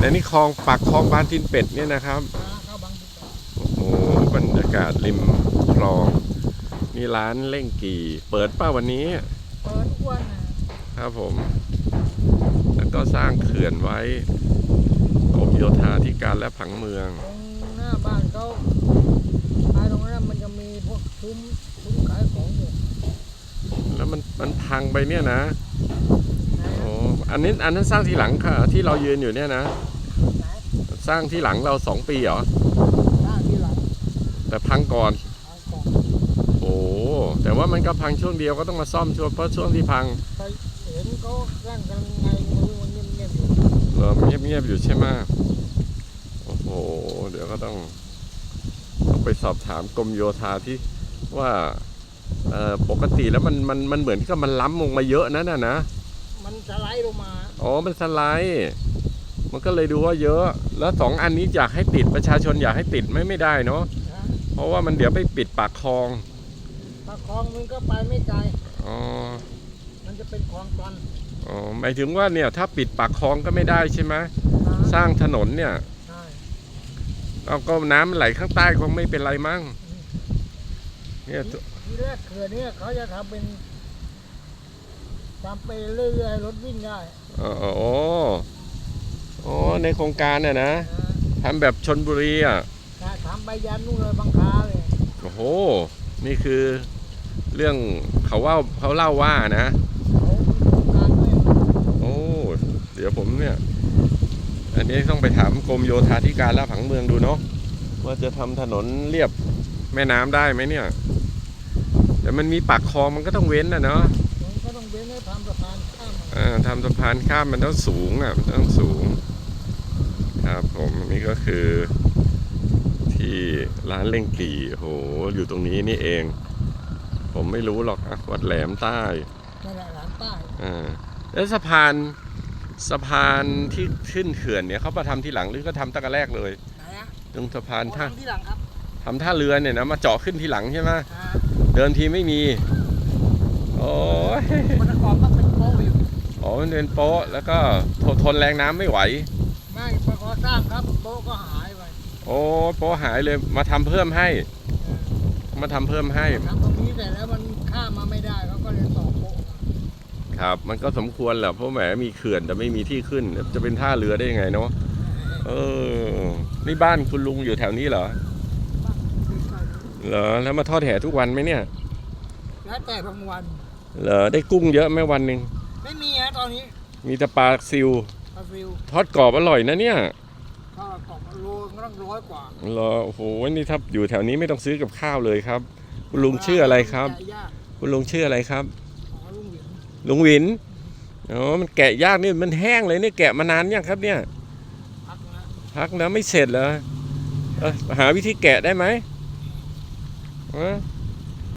และนี่คลองปักคลองบานทินเป็ดเนี่ยนะครับเข้าบางติดต่อโอ้โหบรรยากาศริมคลองนี่ร้านเล่งกี่ เปิดป้าวันนี้ เปิดทุกวันนะครับผม แล้วก็สร้างเขื่อนไว้กรมโยธาธิการและผังเมืองตรงหน้าบ้านเขาตายตรงนั้นมันจะมีพวกซุ้มซุ้มขายของอยู่แล้วมันมันพังไปเนี่ยนะนะโอ้อันนี้อันนั้นสร้างทีหลังค่ะ ที่เรายืนอยู่เนี่ยนะไหน สร้างที่หลังเราสองปีเหรอหน้าที่หลังแต่พังก่อน เอาของโอ้แต่ว่ามันก็พังช่วงเดียวก็ต้องมาซ่อมช่วงเพราะช่วงที่พังไปเห็นเขาร่างกันไงมือมันเงียบๆอยู่เราเงียบเงียบๆอยู่ใช่ไหมโอ้โหเดี๋ยวก็ต้องต้องไปสอบถามกรมโยธาที่ว่าเอ่อปกติแล้วมันมันมันเหมือนกับมันล้ำลงมาเยอะนั่นน่ะนะมันสไลด์ลงมาอ๋อมันสไลด์ มันก็เลยดูว่าเยอะ แล้วสองอันนี้อยากให้ติดประชาชนอยากให้ติดไม่ไม่ได้เนาะนะเพราะว่ามันเดี๋ยวไปปิดปากคลองถ้าคลองมันก็ไปไม่ไกลอ๋อมันจะเป็นคลองตันอ๋อหมายถึงว่าเนี่ยถ้าปิดปากคลองก็ไม่ได้ใช่ไหมนะสร้างถนนเนี่ยใช่เอาก็น้ำไหลข้างใต้คงไม่เป็นไรมั้งเนี่ยทีแรกเขื่อนเนี่ยเขาจะทำเป็นทำไปเรื่อยๆรถวิ่งได้อ๋อ อ๋ออ๋อในโครงการน่ะนะนะทำแบบชนบุรีอะถ้าทำไปยันนู่นเลยบางคาเลยโอ้โห นี่คือเรื่องเขาว่าเขาเล่าว่านะเขาโครงการด้วยโอ้เดี๋ยวผมเนี่ย อันนี้ต้องไปถามกรมโยธาธิการและผังเมืองดูเนาะว่าจะทำถนนเรียบแม่น้ำได้ไหมเนี่ยแต่มันมีปากคลองมันก็ต้องเว้นนะเนาะมันก็ต้องเว้นให้ทำสะพานข้ามอ่าทำสะพานข้ามมันต้องสูงอะมันต้องสูงครับผมนี่ ก็คือ ที่ร้านเล่งกี่โหอยู่ตรงนี้นี่เอง ผมไม่รู้หรอกอะวัดแหลมใต้นั่นแหละหลานใต้อ่าแล้วสะพานสะพานที่ขึ้นเขื่อนเนี่ยเขามาทำที่หลังหรือก็ทำตั้งแต่แรกเลยไหนอะตรงสะพานขอท่าทำที่หลังครับทำท่าเรือเนี่ยนะมาเจาะขึ้นทีหลังใช่ไหมอ่าเดิมทีไม่มี โอ้ยมันประกอบต้องเป็นโป๊ะอยู่อ๋อมันเป็นโป๊ะแล้วก็ทนทนแรงน้ำไม่ไหว ไม่พอก่อ สร้างครับโป๊ะก็หายไปโอ้โป๊ะหายเลยมาทำเพิ่มให้เออมาทำเพิ่มให้ทำตรงนี้แต่แล้วมันข้ามมาไม่ได้เขาก็เลยต่อโป๊ะมาครับ มันก็สมควรแหละเพราะแหมมีเขื่อนแต่ไม่มีที่ขึ้น จะเป็นท่าเรือได้ยังไงเนาะเออ นี่บ้านคุณลุงอยู่แถวนี้เหรอเหรอแล้วมาทอดแห่ทุกวันไหมเนี่ย แล้วแต่บางวันเหรอได้กุ้งเยอะไหมวันหนึ่งไม่มีฮะตอนนี้มีแต่ปลาซิวปลาฟิวทอดกรอบอร่อยนะเนี่ยถ้ากล่องโล ก็ต้องร้อยกว่าเหรอโอ้โหนี่ถ้าอยู่แถวนี้ไม่ต้องซื้อกับข้าวเลยครับ คุณลุงชื่ออะไรครับ แกะยากคุณลุงชื่ออะไรครับ อ๋อลุงหวินลุงหวินอ๋อมันแกะยากนี่มันแห้งเลยเนี่ยแกะมานานยังครับเนี่ย พักนะพักนะไม่เสร็จเหรอเออหาวิธีแกะได้ไหมเออ